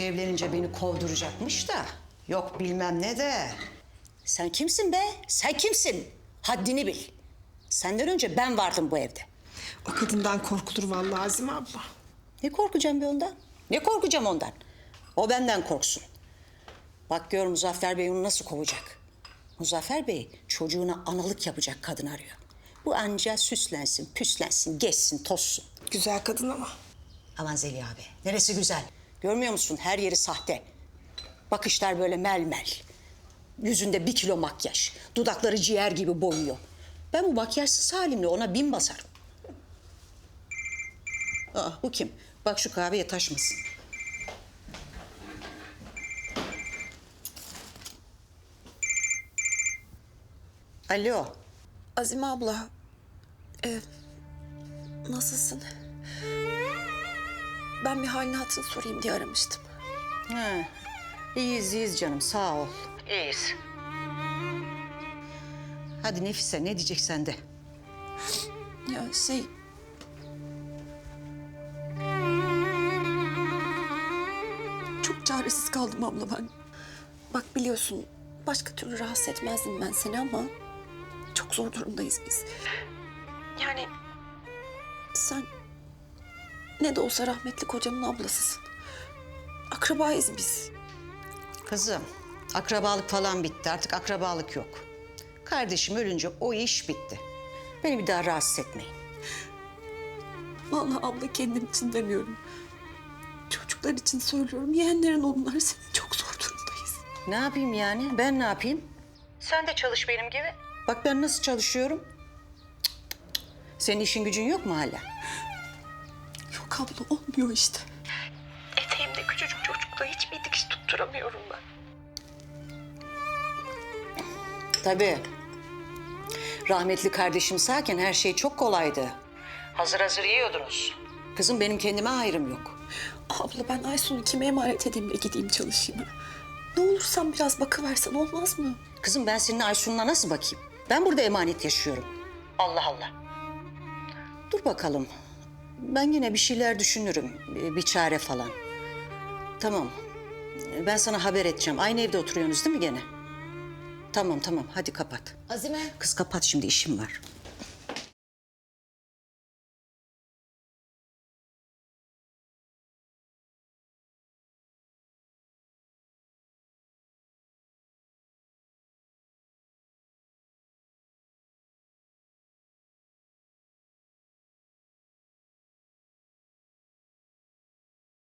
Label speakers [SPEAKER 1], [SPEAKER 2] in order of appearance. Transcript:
[SPEAKER 1] Evlenince beni kovduracakmış da. Yok bilmem ne de.
[SPEAKER 2] Sen kimsin be? Sen kimsin? Haddini bil. Senden önce ben vardım bu evde.
[SPEAKER 3] O kadından korkulur vallahi Azime abla.
[SPEAKER 2] Ne korkacağım be ondan? Ne korkacağım ondan? O benden korksun. Bak gör Muzaffer Bey onu nasıl kovacak. Muzaffer Bey çocuğuna analık yapacak kadın arıyor. Bu anca süslensin, püslensin, geçsin, tozsun.
[SPEAKER 3] Güzel kadın ama.
[SPEAKER 2] Aman Zeliha abi, neresi güzel. Görmüyor musun her yeri sahte. Bakışlar böyle mel mel. Yüzünde bir kilo makyaj. Dudakları ciğer gibi boyuyor. Ben bu makyajsız halimle ona bin basarım. Aa, bu kim? Bak şu kahveye taşmasın. Alo.
[SPEAKER 4] Azime abla, e, nasılsın? Ben bir halini hatırını sorayım diye aramıştım.
[SPEAKER 2] Ha, iyiyiz iyiyiz canım sağ ol. İyiyiz. Hadi Nefise ne diyeceksen de.
[SPEAKER 4] Ya şey... Çok çaresiz kaldım abla ben. Bak biliyorsun başka türlü rahatsız etmezdim ben seni ama... ...çok zor durumdayız biz. Yani sen ne de olsa rahmetli kocamın ablasısın. Akrabayız biz.
[SPEAKER 2] Kızım akrabalık falan bitti artık akrabalık yok. Kardeşim ölünce o iş bitti. Beni bir daha rahatsız etmeyin.
[SPEAKER 4] Vallahi abla kendim için demiyorum. Çocuklar için söylüyorum. Yeğenlerin onlar senin çok zor durumdayız.
[SPEAKER 2] Ne yapayım yani ben ne yapayım? Sen de çalış benim gibi. Bak ben nasıl çalışıyorum. Senin işin gücün yok mu hala?
[SPEAKER 4] Abla olmuyor işte. Eteğimde küçücük çocukla hiçbir dikiş tutturamıyorum ben.
[SPEAKER 2] Tabii. Rahmetli kardeşim sağken her şey çok kolaydı. Hazır hazır yiyordunuz. Kızım benim kendime ayrım yok.
[SPEAKER 4] Abla ben Aysun'u kime emanet edeyim de gideyim çalışayım. ha? Ne olursan biraz bakıversen olmaz mı?
[SPEAKER 2] Kızım ben senin Aysun'una nasıl bakayım? Ben burada emanet yaşıyorum. Allah Allah. Dur bakalım. Ben yine bir şeyler düşünürüm. Bir bir çare falan. Tamam. Ben sana haber edeceğim. Aynı evde oturuyorsunuz değil mi gene? Tamam tamam hadi kapat.
[SPEAKER 5] Azime.
[SPEAKER 2] Kız kapat şimdi işim var.